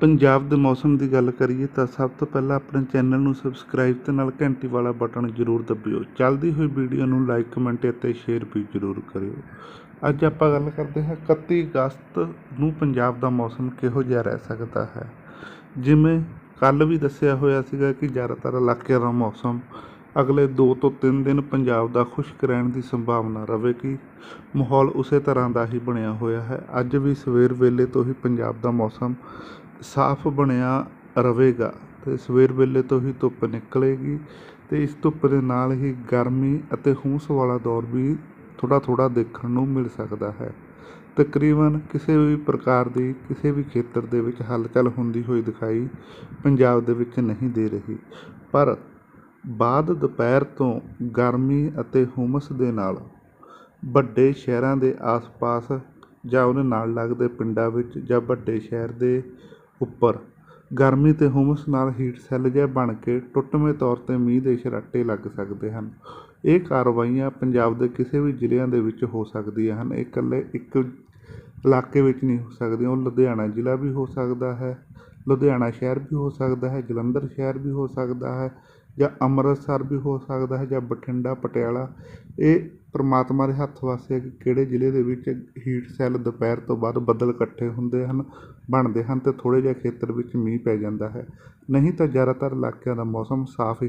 ਪੰਜਾਬ ਦੇ ਮੌਸਮ ਦੀ ਗੱਲ ਕਰੀਏ ਤਾਂ ਸਭ ਤੋਂ ਪਹਿਲਾਂ ਆਪਣੇ ਚੈਨਲ ਨੂੰ ਸਬਸਕ੍ਰਾਈਬ ਤੇ ਨਾਲ ਘੰਟੀ ਵਾਲਾ ਬਟਨ ਜ਼ਰੂਰ ਦਬਿਓ। ਚੱਲਦੀ ਹੋਈ ਵੀਡੀਓ ਨੂੰ ਲਾਈਕ ਕਮੈਂਟ ਅਤੇ ਸ਼ੇਅਰ ਵੀ ਜ਼ਰੂਰ ਕਰਿਓ। ਅੱਜ ਆਪਾਂ ਗੱਲ ਕਰਦੇ ਹਾਂ 31 ਅਗਸਤ ਨੂੰ ਪੰਜਾਬ ਦਾ ਮੌਸਮ ਕਿਹੋ ਜਿਹਾ ਰਹਿ ਸਕਦਾ ਹੈ। ਜਿਵੇਂ ਕੱਲ ਵੀ ਦੱਸਿਆ ਹੋਇਆ ਸੀਗਾ ਕਿ ਜ਼ਿਆਦਾਤਰ ਇਲਾਕਿਆਂ ਦਾ ਮੌਸਮ ਅਗਲੇ 2 ਤੋਂ 3 ਦਿਨ ਪੰਜਾਬ ਦਾ ਖੁਸ਼ਕ ਰਹਿਣ ਦੀ ਸੰਭਾਵਨਾ ਰਹੇਗੀ ਮਾਹੌਲ ਉਸੇ ਤਰ੍ਹਾਂ ਦਾ ਹੀ ਬਣਿਆ ਹੋਇਆ ਹੈ। ਅੱਜ ਵੀ ਸਵੇਰ ਵੇਲੇ ਤੋਂ ਹੀ ਪੰਜਾਬ ਦਾ ਮੌਸਮ ਸਾਫ਼ ਬਣਿਆ ਰਹੇਗਾ ਅਤੇ ਸਵੇਰ ਵੇਲੇ ਤੋਂ ਹੀ ਧੁੱਪ ਨਿਕਲੇਗੀ ਅਤੇ ਇਸ ਧੁੱਪ ਦੇ ਨਾਲ ਹੀ ਗਰਮੀ ਅਤੇ ਹੁੰਸ ਵਾਲਾ ਦੌਰ ਵੀ ਥੋੜ੍ਹਾ ਥੋੜ੍ਹਾ ਦੇਖਣ ਨੂੰ ਮਿਲ ਸਕਦਾ ਹੈ। ਤਕਰੀਬਨ ਕਿਸੇ ਵੀ ਪ੍ਰਕਾਰ ਦੀ ਕਿਸੇ ਵੀ ਖੇਤਰ ਦੇ ਵਿੱਚ ਹਲਚਲ ਹੁੰਦੀ ਹੋਈ ਦਿਖਾਈ ਪੰਜਾਬ ਦੇ ਵਿੱਚ ਨਹੀਂ ਦੇ ਰਹੀ। ਪਰ ਬਾਅਦ ਦੁਪਹਿਰ ਤੋਂ ਗਰਮੀ ਅਤੇ ਹੁਮਸ ਦੇ ਨਾਲ ਵੱਡੇ ਸ਼ਹਿਰਾਂ ਦੇ ਆਸ-ਪਾਸ ਜਾਂ ਉਹਦੇ ਨਾਲ ਲੱਗਦੇ ਪਿੰਡਾਂ ਵਿੱਚ ਜਾਂ ਵੱਡੇ ਸ਼ਹਿਰ ਦੇ ਉੱਪਰ। ਗਰਮੀ ਅਤੇ ਹੁਮਸ ਨਾਲ ਹੀਟ ਸੈੱਲ ਜਿਹੇ ਬਣ ਕੇ ਟੁੱਟਵੇਂ ਤੌਰ 'ਤੇ ਮੀਂਹ ਦੇ ਛਰਾਟੇ ਲੱਗ ਸਕਦੇ ਹਨ। ਇਹ ਕਾਰਵਾਈਆਂ ਪੰਜਾਬ ਦੇ ਕਿਸੇ ਵੀ ਜ਼ਿਲ੍ਹਿਆਂ ਦੇ ਵਿੱਚ ਹੋ ਸਕਦੀਆਂ ਹਨ। ਇਹ ਇਕੱਲੇ ਇੱਕ ਇਲਾਕੇ ਵਿੱਚ ਨਹੀਂ ਹੋ ਸਕਦੀਆਂ, ਉਹ ਲੁਧਿਆਣਾ ਜ਼ਿਲ੍ਹਾ ਵੀ ਹੋ ਸਕਦਾ ਹੈ। ਲੁਧਿਆਣਾ ਸ਼ਹਿਰ ਵੀ ਹੋ ਸਕਦਾ ਹੈ, ਜਲੰਧਰ ਸ਼ਹਿਰ ਵੀ ਹੋ ਸਕਦਾ ਹੈ, ਜਾਂ ਅੰਮ੍ਰਿਤਸਰ ਵੀ ਹੋ ਸਕਦਾ ਹੈ, ਜਾਂ ਬਠਿੰਡਾ, ਪਟਿਆਲਾ। ਇਹ ਪਰਮਾਤਮਾ ਦੇ ਹੱਥ ਵਾਸਤੇ ਹੈ ਕਿ ਕਿਹੜੇ ਜ਼ਿਲ੍ਹੇ ਦੇ ਵਿੱਚ ਹੀਟ ਸੈੱਲ ਦੁਪਹਿਰ ਤੋਂ ਬਾਅਦ ਬੱਦਲ ਇਕੱਠੇ ਹੁੰਦੇ ਹਨ, ਬਣਦੇ ਹਨ ਅਤੇ ਥੋੜ੍ਹੇ ਜਿਹੇ ਖੇਤਰ ਵਿੱਚ ਮੀਂਹ ਪੈ ਜਾਂਦਾ ਹੈ। ਨਹੀਂ ਤਾਂ ਜ਼ਿਆਦਾਤਰ ਇਲਾਕਿਆਂ ਦਾ ਮੌਸਮ ਸਾਫ਼ ਹੀ